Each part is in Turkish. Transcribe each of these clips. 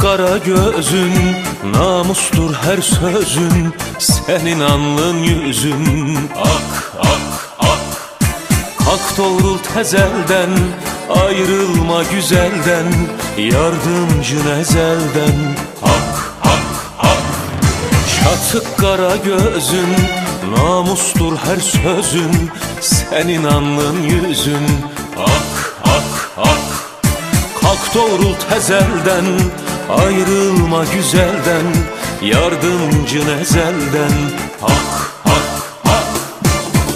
kara gözün Namustur her sözün Senin alnın yüzün Ak ak ak. Kalk doğrul tezelden Ayrılma güzelden Yardımcın ezelden. Hak hak hak Çatık kara gözün Namustur her sözün Senin alnın yüzün Ak ak ak Kalk doğrul tezelden Ayrılma güzelden Yardımcın ezelden Hak hak hak.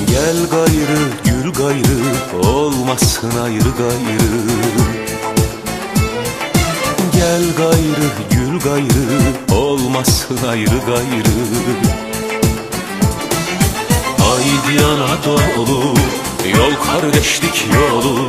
Gel gayrı gül gayrı Olmasın ayrı gayrı. Gel gayrı gül gayrı Olmasın ayrı gayrı. Haydi Anadolu Yol kardeşlik yolu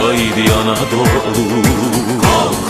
Haydi Anadolu Kalk kalk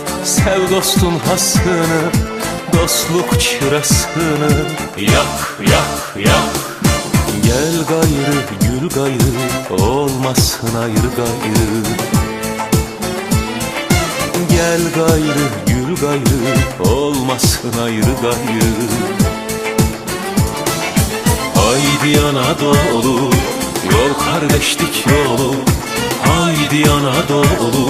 Sev dostun hasını Dostluk çırasını. Yak yak yak. Gel gayrı gül gayrı Olmasın ayrı gayrı. Gel gayrı gül gayrı Olmasın ayrı gayrı. Haydi Anadolu Yol kardeşlik yolu. Haydi Anadolu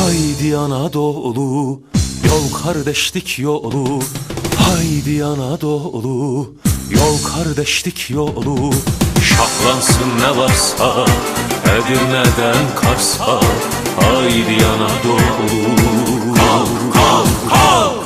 Haydi Anadolu Yol kardeşlik yolu. Haydi Anadolu Yol kardeşlik yolu. Şahlansın ne varsa Edirne'den Kars'a Haydi Anadolu. Kalk kalk